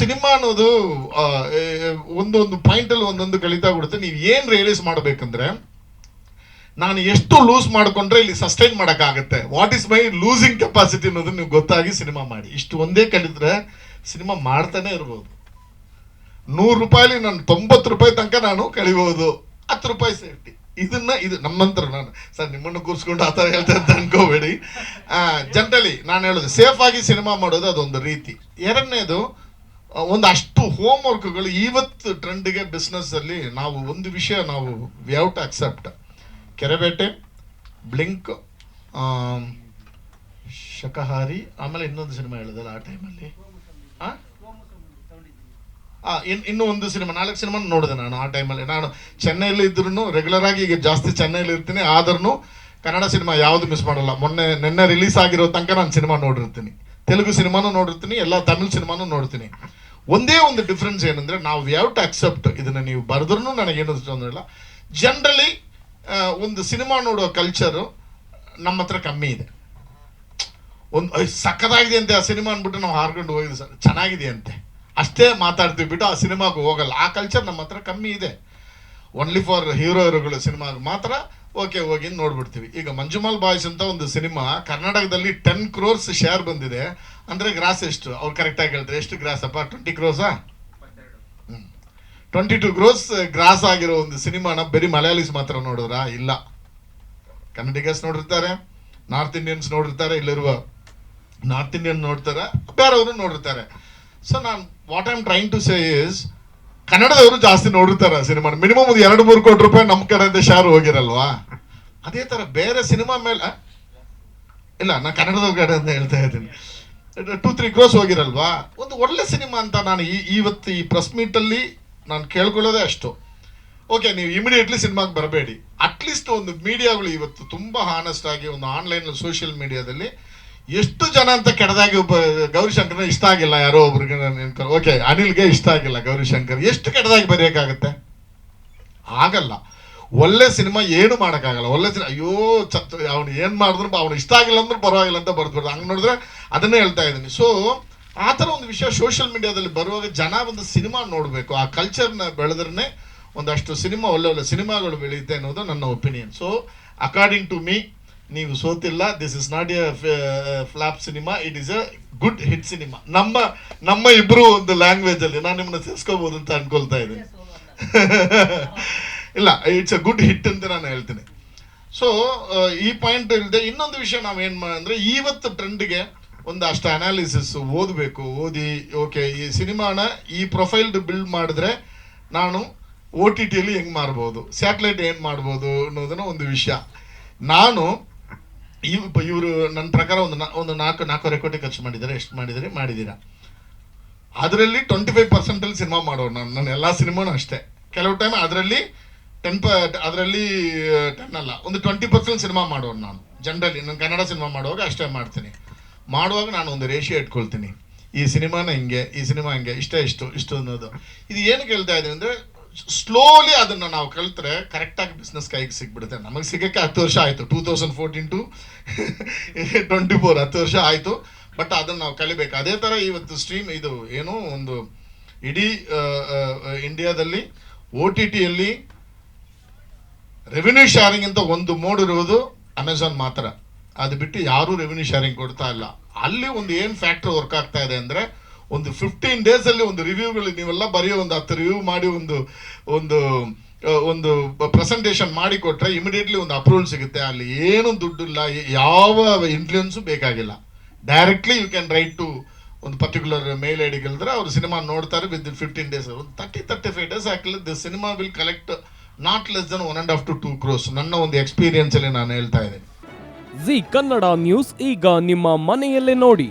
Cinema ಅನ್ನೋದು ಒಂದೊಂದು point ಅಲ್ಲಿ ಒಂದೊಂದು ಕಲಿತಾ ಬಿಡುತ್ತೆ ನೀವು ಏನು ರಿಯಲೈಸ್ ಮಾಡಬೇಕಂದ್ರೆ, ನಾನು ಎಷ್ಟು ಲೂಸ್ ಮಾಡ್ಕೊಂಡ್ರೆ ಇಲ್ಲಿ ಸಸ್ಟೈನ್ ಮಾಡೋಕ್ಕಾಗುತ್ತೆ. What is my losing capacity ಅನ್ನೋದು ನೀವು ಗೊತ್ತಾಗಿ ಸಿನಿಮಾ ಮಾಡಿ. ಇಷ್ಟು ಒಂದೇ ಕಲಿತ್ರೆ ಸಿನಿಮಾ ಮಾಡ್ತಾನೆ ಇರ್ಬೋದು. ನೂರು ರೂಪಾಯಿಲಿ ನಾನು ತೊಂಬತ್ತು ರೂಪಾಯಿ ತನಕ ನಾನು ಕಳಿಬಹುದು ಹತ್ತು ರೂಪಾಯಿ ಸೇಫ್ಟಿ ಇದನ್ನ ಇದು ನಮ್ಮಂತರ ನಾನು, ಸರ್, ನಿಮ್ಮನ್ನು ಕೂರಿಸ್ಕೊಂಡು ಆ ಥರ ಹೇಳ್ತಾ ಅಂತ ಅನ್ಕೋಬೇಡಿ. ಜನರಲಿ ನಾನು ಹೇಳೋದು ಸೇಫ್ ಆಗಿ ಸಿನಿಮಾ ಮಾಡೋದು ಅದೊಂದು ರೀತಿ. ಎರಡನೇದು ಆ, ಒಂದು ಅಷ್ಟು ಹೋಮ್ ವರ್ಕ್ಗಳು ಇವತ್ತು ಟ್ರೆಂಡ್ಗೆ ಬಿಸ್ನೆಸ್ಸಲ್ಲಿ ನಾವು ಒಂದು ವಿಷಯ ನಾವು we have to accept Kerebete Blink Shakahaari ಆಮೇಲೆ ಇನ್ನೊಂದು ಸಿನಿಮಾ ಹೇಳಿದಲ್ಲ ಆ ಟೈಮಲ್ಲಿ ಇನ್ ಇನ್ನೂ ಒಂದು ಸಿನಿಮಾ ನಾಲ್ಕು ಸಿನಿಮಾ ನೋಡಿದೆ ನಾನು ಆ ಟೈಮಲ್ಲಿ ನಾನು ಚೆನ್ನೈಲಿ ಇದ್ರೂ ರೆಗ್ಯುಲರ್ ಆಗಿ ಈಗ ಜಾಸ್ತಿ ಚೆನ್ನೈಲಿ ಇರ್ತೀನಿ ಆದ್ರೂ ಕನ್ನಡ ಸಿನಿಮಾ ಯಾವುದು ಮಿಸ್ ಮಾಡಲ್ಲ. ಮೊನ್ನೆ ನಿನ್ನೆ ರಿಲೀಸ್ ಆಗಿರೋ ತನಕ ನಾನು ಸಿನಿಮಾ ನೋಡಿರ್ತೀನಿ. ತೆಲುಗು ಸಿನಿಮಾನು ನೋಡಿರ್ತೀನಿ ಎಲ್ಲ ತಮಿಳ್ ಸಿನಿಮಾನು ನೋಡ್ತೀನಿ. ಒಂದೇ ಒಂದು ಡಿಫ್ರೆನ್ಸ್ ಏನಂದ್ರೆ ನಾವು ಹ್ಯಾವ್ ಟು ಅಕ್ಸೆಪ್ಟ್ ಇದನ್ನ ನೀವು ಬರೆದ್ರೂ ನನಗೇನು ಇಲ್ಲ. ಜನರಲಿ ಒಂದು ಸಿನಿಮಾ ನೋಡೋ ಕಲ್ಚರು ನಮ್ಮ ಹತ್ರ ಕಮ್ಮಿ ಇದೆ. ಒಂದು ಸಖತ್ತಾಗಿದೆ ಅಂತೆ ಆ ಸಿನಿಮಾ ಅಂದ್ಬಿಟ್ಟು ನಾವು ಹಾರ್ಕೊಂಡು ಹೋಗಿದ್ವಿ ಸರ್. ಚೆನ್ನಾಗಿದೆ ಅಂತೆ. ಅಷ್ಟೇ ಮಾತಾಡ್ತೀವಿ ಬಿಟ್ಟು ಆ ಸಿನಿಮಾಗೆ ಹೋಗಲ್ಲ. ಆ ಕಲ್ಚರ್ ನಮ್ಮ ಹತ್ರ ಕಮ್ಮಿ ಇದೆ. ಓನ್ಲಿ ಫಾರ್ ಹೀರೋ ಹೀರೋಗಳು ಸಿನಿಮಾಗೆ ಮಾತ್ರ ಓಕೆ ಹೋಗಿ ನೋಡ್ಬಿಡ್ತೀವಿ. ಈಗ ಮಂಜುಮಾಲ್ ಬಾಯ್ಸ್ ಅಂತ ಒಂದು ಸಿನಿಮಾ ಕರ್ನಾಟಕದಲ್ಲಿ ಟೆನ್ ಕ್ರೋರ್ಸ್ ಶೇರ್ ಬಂದಿದೆ. ಅಂದ್ರೆ ಗ್ರಾಸ್ ಎಷ್ಟು? ಅವ್ರು ಕರೆಕ್ಟಾಗಿ ಹೇಳಿದ್ರೆ ಎಷ್ಟು ಗ್ರಾಸ್ ಅಪ್ಪ? ಟ್ವೆಂಟಿ ಕ್ರೋಸಾ ಟ್ವೆಂಟಿ ಟು ಕ್ರೋಸ್ ಗ್ರಾಸ್ ಆಗಿರೋ ಒಂದು ಸಿನಿಮಾನ ಬರೀ ಮಲಯಾಳೀಸ್ ಮಾತ್ರ ನೋಡಿದ್ರಾ ಇಲ್ಲ. ಕನ್ನಡಿಗಸ್ ನೋಡಿರ್ತಾರೆ, ನಾರ್ತ್ ಇಂಡಿಯನ್ಸ್ ನೋಡಿರ್ತಾರೆ, ಇಲ್ಲಿರುವ ನಾರ್ತ್ ಇಂಡಿಯನ್ ನೋಡ್ತಾರೆ, ಬೇರೆಯವರು ನೋಡಿರ್ತಾರೆ. ಸೊ ನಾನು what I am trying to say is ಕನ್ನಡದವರು ಜಾಸ್ತಿ ನೋಡಿರ್ತಾರೆ ಸಿನಿಮಾ ಮಿನಿಮಮ್ ಒಂದು ಎರಡು ಮೂರು ಕೋಟಿ ರೂಪಾಯಿ ನಮ್ಮ ಕಡೆಯಿಂದ ಶಾರ್ ಹೋಗಿರಲ್ವಾ? ಅದೇ ತರ ಬೇರೆ ಸಿನಿಮಾ ಮೇಲೆ ಇಲ್ಲ ನಾನು ಕನ್ನಡದ ಅಂತ ಹೇಳ್ತಾ ಇದ್ದೀನಿ. ಟೂ ತ್ರೀ ಕ್ರೋಸ್ ಹೋಗಿರಲ್ವಾ? ಒಂದು ಒಳ್ಳೆ ಸಿನಿಮಾ ಅಂತ ನಾನು ಈ ಇವತ್ತು ಈ ಪ್ರೆಸ್ ಮೀಟಲ್ಲಿ ನಾನು ಕೇಳ್ಕೊಳ್ಳೋದೇ ಅಷ್ಟು. ಓಕೆ ನೀವು ಇಮಿಡಿಯೇಟ್ಲಿ ಸಿನಿಮಾಗೆ ಬರಬೇಡಿ. ಅಟ್ಲೀಸ್ಟ್ ಒಂದು ಮೀಡಿಯಾಗಳು ಇವತ್ತು ತುಂಬ ಹಾನೆಸ್ಟ್ ಆಗಿ ಒಂದು ಆನ್ಲೈನ್ ಸೋಷಿಯಲ್ ಮೀಡಿಯಾದಲ್ಲಿ ಎಷ್ಟು ಜನ ಅಂತ ಕೆಡದಾಗಿ ಒಬ್ಬ ಗೌರಿಶಂಕರ್ನ ಇಷ್ಟ ಆಗಿಲ್ಲ, ಯಾರೋ ಒಬ್ರಿಗೆ ಓಕೆ, ಅನಿಲ್ಗೆ ಇಷ್ಟ ಆಗಿಲ್ಲ ಗೌರಿಶಂಕರ್ ಎಷ್ಟು ಕೆಡದಾಗಿ ಬರೆಯೋಕ್ಕಾಗತ್ತೆ? ಆಗಲ್ಲ. ಒಳ್ಳೆ ಸಿನಿಮಾ ಏನು ಮಾಡೋಕ್ಕಾಗಲ್ಲ. ಒಳ್ಳೆ ಸಿನಿಮಾ, ಅಯ್ಯೋ, ಚತ್, ಅವ್ನು ಏನು ಮಾಡಿದ್ರು ಅವ್ನು ಇಷ್ಟ ಆಗಿಲ್ಲ ಅಂದ್ರೆ ಪರವಾಗಿಲ್ಲ ಅಂತ ಬರ್ದ್ಬಿಡ್ದು. ಹಂಗೆ ನೋಡಿದ್ರೆ ಅದನ್ನೇ ಹೇಳ್ತಾ ಇದ್ದೀನಿ. ಸೊ ಆ ಥರ ಒಂದು ವಿಷಯ ಸೋಷಿಯಲ್ ಮೀಡಿಯಾದಲ್ಲಿ ಬರುವಾಗ ಜನ ಒಂದು ಸಿನಿಮಾ ನೋಡಬೇಕು. ಆ ಕಲ್ಚರ್ನ ಬೆಳೆದ್ರೆ ಒಂದಷ್ಟು ಸಿನಿಮಾ ಒಳ್ಳೆ ಒಳ್ಳೆ ಸಿನಿಮಾಗಳು ಬೆಳೆಯುತ್ತೆ ಅನ್ನೋದು ನನ್ನ opinion so according to me ನೀವು ಸೋತಿಲ್ಲ this is not a flop cinema it is a good hit cinema ನಮ್ಮ ನಮ್ಮ ಇಬ್ರು ಒಂದು ಲ್ಯಾಂಗ್ವೇಜ್ ಅಲ್ಲಿ, ನಾನು ನಿಮ್ಮನ್ನ ಸೇರಿಸ್ಕೋಬಹುದು ಅಂತ ಅನ್ಕೊಳ್ತಾ ಇದ್ದೀನಿ ಇಲ್ಲ ಇಟ್ಸ್ ಎ ಗುಡ್ ಹಿಟ್ ಅಂತ ನಾನು ಹೇಳ್ತೀನಿ. ಸೊ ಈ ಪಾಯಿಂಟ್ ಇಲ್ಲದೆ ಇನ್ನೊಂದು ವಿಷಯ ನಾವು ಏನು ಅಂದ್ರೆ ಇವತ್ತು ಟ್ರೆಂಡ್ಗೆ ಒಂದು ಅಷ್ಟು ಅನಾಲಿಸಿಸ್ ಓದಬೇಕು, ಓದಿ ಓಕೆ ಈ ಸಿನಿಮಾನ ಈ ಪ್ರೊಫೈಲ್ ಬಿಲ್ಡ್ ಮಾಡಿದ್ರೆ ನಾನು ಓ ಟಿ ಟಿಯಲ್ಲಿ ಹೆಂಗ್ ಮಾಡ್ಬೋದು ಸ್ಯಾಟಲೈಟ್ ಏನು ಮಾಡ್ಬೋದು ಅನ್ನೋದನ್ನ ಒಂದು ವಿಷಯ. ನಾನು ಇವ್ ಇವರು ನನ್ನ ಪ್ರಕಾರ ಒಂದು ಒಂದು ನಾಲ್ಕು ನಾಲ್ಕೂವರೆ ಕೋಟಿ ಖರ್ಚು ಮಾಡಿದ್ದಾರೆ, ಎಷ್ಟು ಮಾಡಿದರೆ ಮಾಡಿದ್ದೀರಾ ಅದರಲ್ಲಿ ಟ್ವೆಂಟಿ ಫೈವ್ ಪರ್ಸೆಂಟಲ್ಲಿ ಸಿನಿಮಾ ಮಾಡೋರು ನಾನು. ನನ್ನ ಎಲ್ಲ ಸಿನಿಮಾನು ಅಷ್ಟೇ. ಕೆಲವು ಟೈಮ್ ಅದರಲ್ಲಿ ಟೆನ್ ಪ ಅದರಲ್ಲಿ ಟೆನ್ ಅಲ್ಲ, ಒಂದು ಟ್ವೆಂಟಿ ಪರ್ಸೆಂಟ್ ಸಿನಿಮಾ ಮಾಡೋರು ನಾನು. ಜನರಲಿ ನಾನು ಕನ್ನಡ ಸಿನಿಮಾ ಮಾಡುವಾಗ ಅಷ್ಟೇ ಮಾಡ್ತೀನಿ. ಮಾಡುವಾಗ ನಾನು ಒಂದು ರೇಷಿಯೋ ಇಟ್ಕೊಳ್ತೀನಿ. ಈ ಸಿನಿಮಾನ ಹಿಂಗೆ, ಈ ಸಿನಿಮಾ ಹಿಂಗೆ, ಇಷ್ಟೇ ಇಷ್ಟು ಇಷ್ಟು ಅನ್ನೋದು. ಇದು ಏನು ಕೇಳ್ತಾ ಇದ್ದೀನಿ ಅಂದ್ರೆ ಸ್ಲೋಲಿ ಅದನ್ನ ನಾವು ಕಲಿತ್ರೆ ಕರೆಕ್ಟಾಗಿ ಬಿಸ್ನೆಸ್ ಕೈಗೆ ಸಿಗ್ಬಿಡುತ್ತೆ. ನಮಗೆ ಸಿಗಕ್ಕೆ ಹತ್ತು ವರ್ಷ ಆಯಿತು. Two thousand fourteen to twenty four ಹತ್ತು ವರ್ಷ ಆಯಿತು. ಬಟ್ ಅದನ್ನ ನಾವು ಕಲಿಬೇಕು. ಅದೇ ಥರ ಇವತ್ತು ಸ್ಟ್ರೀಮ್ ಇದು ಏನು ಒಂದು ಇಡೀ ಇಂಡಿಯಾದಲ್ಲಿ ಓ ಟಿ ಟಿಯಲ್ಲಿ ರೆವಿನ್ಯೂ ಶೇರಿಂಗ್ ಅಂತ ಒಂದು ಮೋಡ್ ಇರುವುದು ಅಮೆಝಾನ್ ಮಾತ್ರ. ಅದು ಬಿಟ್ಟು ಯಾರೂ ರೆವಿನ್ಯೂ ಶೇರಿಂಗ್ ಕೊಡ್ತಾ ಇಲ್ಲ. ಅಲ್ಲಿ ಒಂದು ಏನು ಫ್ಯಾಕ್ಟ್ರಿ ವರ್ಕ್ ಆಗ್ತಾ ಇದೆ ಅಂದ್ರೆ ಒಂದು ಫಿಫ್ಟೀನ್ ಡೇಸ್ ಅಲ್ಲಿ ಒಂದು ರಿವ್ಯೂಗಳು ನೀವೆಲ್ಲ ಬರೆಯೋ ಒಂದು ಹತ್ತು ರಿವ್ಯೂ ಮಾಡಿ ಒಂದು ಒಂದು ಒಂದು ಪ್ರೆಸೆಂಟೇಷನ್ ಮಾಡಿ ಕೊಟ್ರೆ ಇಮಿಡಿಯೇಟ್ಲಿ ಒಂದು ಅಪ್ರೂವಲ್ ಸಿಗುತ್ತೆ. ಅಲ್ಲಿ ಏನು ದುಡ್ಡಿಲ್ಲ, ಯಾವ ಇನ್ಫ್ಲೂಯೆನ್ಸು ಬೇಕಾಗಿಲ್ಲ. Directly you can write to ಒಂದು ಪರ್ಟಿಕ್ಯುಲರ್ ಮೇಲ್ ಐ ಡಿ ಗೆಲ್ದ್ರೆ ಅವ್ರು ಸಿನಿಮಾ ನೋಡ್ತಾರೆ ವಿತ್ ಫಿಫ್ಟೀನ್ ಡೇಸ್ ಒಂದು thirty thirty five days ಹಾಕಲಿ the cinema will collect not less than one and half to two crores ನನ್ನ ಒಂದು ಎಕ್ಸ್ಪೀರಿಯನ್ಸಲ್ಲಿ ನಾನು ಹೇಳ್ತಾ ಇದ್ದೀನಿ. ಜಿ ಕನ್ನಡ ನ್ಯೂಸ್ ಈಗ ನಿಮ್ಮ ಮನೆಯಲ್ಲೇ ನೋಡಿ.